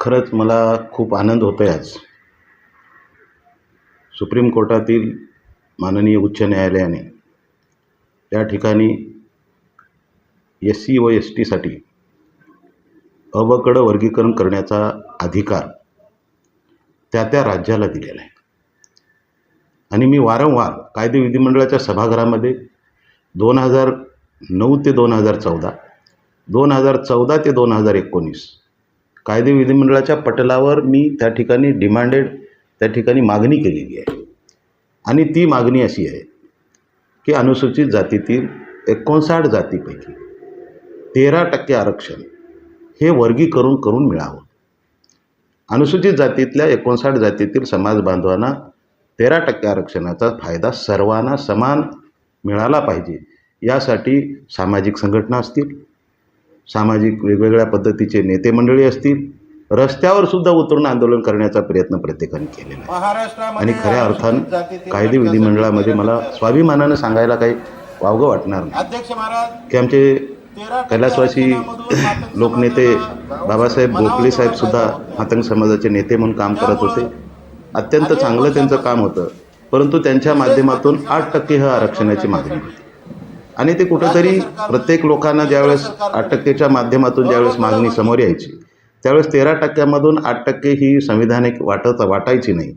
खरंच मला खूप आनंद होतो आहे आज. सुप्रीम कोर्टातील माननीय उच्च न्यायालयाने त्या ठिकाणी एस सी व एस टीसाठी अवकडं वर्गीकरण करण्याचा अधिकार त्या त्या राज्याला दिलेला आहे. आणि मी वारंवार कायदे विधिमंडळाच्या सभागृहामध्ये दोन हजार नऊ ते दोन हजार चौदा दोन हजार चौदा ते दोन हजार एकोणीस कायदे विधिमंडळाच्या पटलावर मी त्या ठिकाणी डिमांडेड त्या ठिकाणी मागणी केलेली आहे. आणि ती मागणी अशी आहे की अनुसूचित जातीतील एकोणसाठ जातीपैकी तेरा टक्के आरक्षण हे वर्गीकरण करून मिळावं. अनुसूचित जातीतल्या एकोणसाठ जातीतील समाज बांधवांना तेरा टक्के आरक्षणाचा फायदा सर्वांना समान मिळाला पाहिजे. यासाठी सामाजिक संघटना असतील सामाजिक वेगवेगळ्या पद्धतीचे नेते मंडळी असतील रस्त्यावर सुद्धा उतरून आंदोलन करण्याचा प्रयत्न प्रत्येकाने केलेला आहे. आणि खऱ्या अर्थानं कायदे विधिमंडळामध्ये मला स्वाभिमानानं सांगायला काही वावगं वाटणार नाही. की आमचे कैलासवासी लोकनेते बाबासाहेब गोखले साहेब सुद्धा मातंग समाजाचे नेते म्हणून काम करत होते. अत्यंत चांगलं त्यांचं काम होतं. परंतु त्यांच्या माध्यमातून आठ टक्के ह आरक्षणाची मागणी होती. आणि ते कुठंतरी प्रत्येक लोकांना ज्यावेळेस आठ टक्केच्या माध्यमातून ज्यावेळेस मागणी समोर यायची त्यावेळेस तेरा टक्क्यामधून आठ टक्के ही संविधानिक वाटत वाटायची नाही.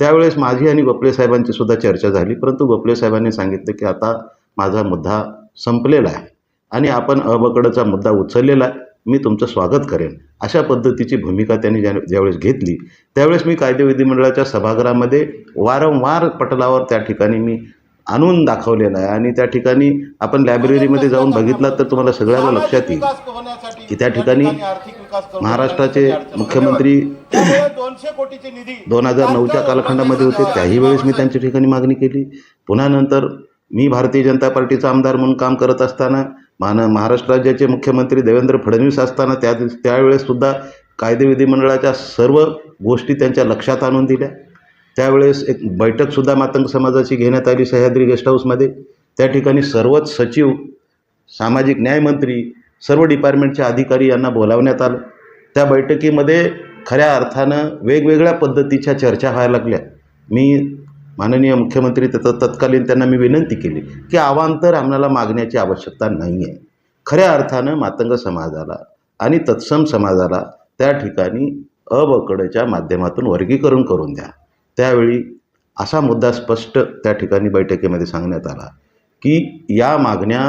त्यावेळेस माझी आणि गोपले साहेबांची सुद्धा चर्चा झाली परंतु गोपले साहेबांनी सांगितलं की आता माझा मुद्दा संपलेला आहे आणि आपण अबकडचा मुद्दा उचललेला आहे. मी तुमचं स्वागत करेन. अशा पद्धतीची भूमिका त्यांनी ज्या ज्यावेळेस घेतली त्यावेळेस मी कायदे विधिमंडळाच्या सभागृहामध्ये वारंवार पटलावर त्या ठिकाणी मी आणून दाखवलेला आहे आणि त्या ठिकाणी आपण लायब्ररीमध्ये जाऊन बघितलात तर तुम्हाला सगळ्याला लक्षात येईल की त्या ठिकाणी महाराष्ट्राचे मुख्यमंत्री दोन हजार नऊच्या कालखंडामध्ये होते. त्याही वेळेस मी त्यांच्या ठिकाणी मागणी केली. पुन्हा नंतर मी भारतीय जनता पार्टीचा आमदार म्हणून काम करत असताना मान महाराष्ट्र राज्याचे मुख्यमंत्री देवेंद्र फडणवीस असताना त्या त्यावेळेससुद्धा कायदे विधिमंडळाच्या सर्व गोष्टी त्यांच्या लक्षात आणून दिल्या. त्यावेळेस एक बैठकसुद्धा मातंग समाजाची घेण्यात आली सह्याद्री गेस्ट हाऊसमध्ये. त्या ठिकाणी सर्वच सचिव सामाजिक न्यायमंत्री सर्व डिपार्टमेंटचे अधिकारी यांना बोलावण्यात आलं. त्या बैठकीमध्ये खऱ्या अर्थानं वेगवेगळ्या पद्धतीच्या चर्चा व्हायला लागल्या. मी माननीय मुख्यमंत्री तथ तत्कालीन त्यांना मी विनंती केली की अवांतर आम्हाला मागण्याची आवश्यकता नाही आहे खऱ्या अर्थानं मातंग समाजाला आणि तत्सम समाजाला त्या ठिकाणी अबकडच्या माध्यमातून वर्गीकरण करून द्या. त्यावेळी असा मुद्दा स्पष्ट त्या ठिकाणी बैठकीमध्ये सांगण्यात आला की या मागण्या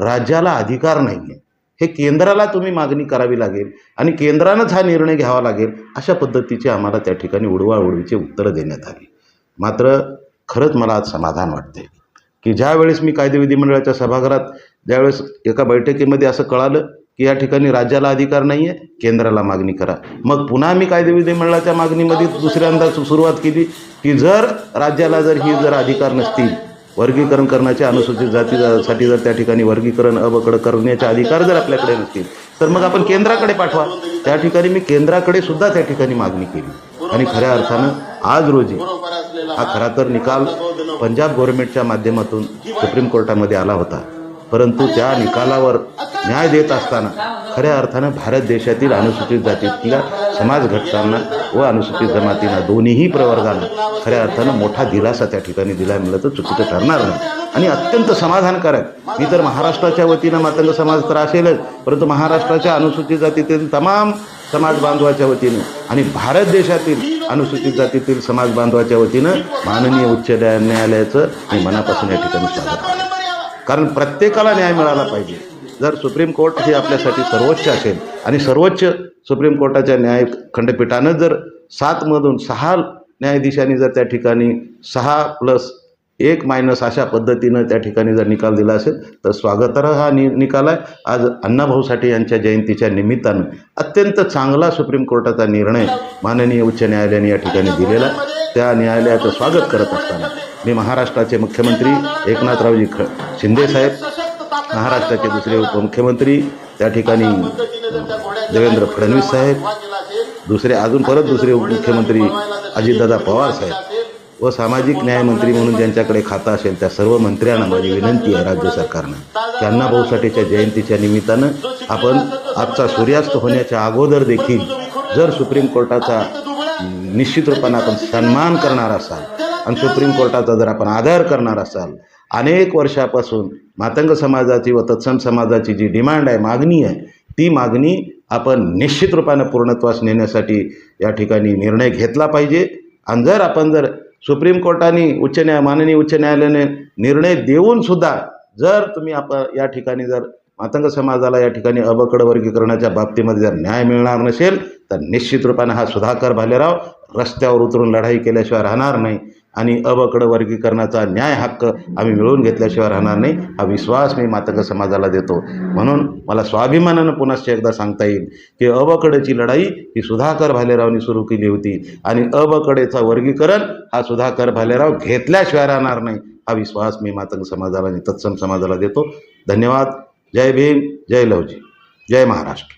राज्याला अधिकार नाही आहे हे केंद्राला तुम्ही मागणी करावी लागेल आणि केंद्रानंच हा निर्णय घ्यावा लागेल अशा पद्धतीचे आम्हाला त्या ठिकाणी उडवाउडवीचे उत्तरं देण्यात आली. मात्र खरंच मला आज समाधान वाटते की ज्यावेळेस मी कायदे विधिमंडळाच्या सभागृहात ज्यावेळेस एका बैठकीमध्ये असं कळालं की या ठिकाणी राज्याला अधिकार नाही आहे केंद्राला मागणी करा. मग पुन्हा मी कायदे विधिमंडळाच्या मागणीमध्ये दुसऱ्यांदा सुरुवात केली की जर राज्याला जर ही जर अधिकार नसतील वर्गीकरण करण्याचे अनुसूचित जातीसाठी जर त्या ठिकाणी वर्गीकरण अबकड करण्याचे अधिकार जर आपल्याकडे नसतील तर मग आपण केंद्राकडे पाठवा. त्या ठिकाणी मी केंद्राकडे सुद्धा त्या ठिकाणी मागणी केली. आणि खऱ्या अर्थानं आज रोजी हा खरा तर निकाल पंजाब गव्हर्नमेंटच्या माध्यमातून सुप्रीम कोर्टामध्ये आला होता. परंतु त्या निकालावर न्याय देत असताना खऱ्या अर्थानं भारत देशातील अनुसूचित जातीतल्या समाज घटकांना व अनुसूचित जमातींना दोन्हीही प्रवर्गांना खऱ्या अर्थानं मोठा दिलासा त्या ठिकाणी दिला मिळालं तर चुकीचं ठरणार नाही. आणि अत्यंत समाधानकारक. मी तर महाराष्ट्राच्या वतीनं मातंग समाज तर असेलच परंतु महाराष्ट्राच्या अनुसूचित जातीतील तमाम समाज बांधवाच्या वतीनं आणि भारत देशातील अनुसूचित जातीतील समाज बांधवाच्या वतीनं माननीय उच्च न्यायालयाचं मी मनापासून या ठिकाणी स्वागत आहे कारण प्रत्येकाला न्याय मिळाला पाहिजे. जर सुप्रीम कोर्ट हे आपल्यासाठी सर्वोच्च असेल आणि सर्वोच्च सुप्रीम कोर्टाच्या न्याय खंडपीठानं जर सातमधून सहा न्यायाधीशांनी जर त्या ठिकाणी सहा प्लस एक मायनस अशा पद्धतीनं त्या ठिकाणी जर निकाल दिला असेल तर स्वागतार्ह हा नि निकाल आहे. आज अण्णाभाऊ साठे यांच्या जयंतीच्या निमित्तानं अत्यंत चांगला सुप्रीम कोर्टाचा निर्णय माननीय उच्च न्यायालयाने या ठिकाणी दिलेला आहे. त्या न्यायालयाचं स्वागत करत असताना मी महाराष्ट्राचे मुख्यमंत्री एकनाथरावजी ख शिंदेसाहेब महाराष्ट्राचे दुसरे उपमुख्यमंत्री त्या ठिकाणी देवेंद्र फडणवीस साहेब दुसरे अजून परत दुसरे उपमुख्यमंत्री अजितदादा पवार साहेब. व सामाजिक न्यायमंत्री म्हणून ज्यांच्याकडे खातं असेल त्या सर्व मंत्र्यांना माझी विनंती आहे राज्य सरकारनं. की भाऊसाठीच्या जयंतीच्या निमित्तानं आपण आजचा सूर्यास्त होण्याच्या अगोदर देखील जर सुप्रीम कोर्टाचा निश्चित रूपानं आपण सन्मान करणार असाल आणि सुप्रीम कोर्टाचा जर आपण आदर करणार असाल अनेक वर्षापासून मातंग समाजाची व तत्सम समाजाची जी डिमांड आहे मागणी आहे ती मागणी आपण निश्चित रूपानं पूर्णत्वास नेण्यासाठी या ठिकाणी निर्णय घेतला पाहिजे. आणि जर आपण जर सुप्रीम कोर्टाने उच्च न्याय माननीय उच्च न्यायालयाने निर्णय देऊन सुद्धा जर तुम्ही आप या ठिकाणी जर मातंग समाजाला या ठिकाणी अबकड वर्गीकरणाच्या बाबतीमध्ये जर न्याय मिळणार नसेल तर निश्चित रूपाने हा सुधाकर भालेराव रस्त्यावर उतरून लढाई केल्याशिवाय राहणार नाही आणि अबकड वर्गीकरणाचा न्याय हक्क आम्ही मिळवून घेतल्याशिवाय राहणार नाही हा विश्वास मी मातंग समाजाला देतो. म्हणून मला स्वाभिमानानं पुनश्च एकदा सांगता येईल की अबकडेची लढाई ही सुधाकर भालेरावनी सुरू केली होती आणि अबकडेचा वर्गीकरण हा सुधाकर भालेराव घेतल्याशिवाय राहणार नाही हा विश्वास मी मातंग समाजाला आणि तत्सम समाजाला देतो. धन्यवाद. जय भीम जय लवजी जय महाराष्ट्र.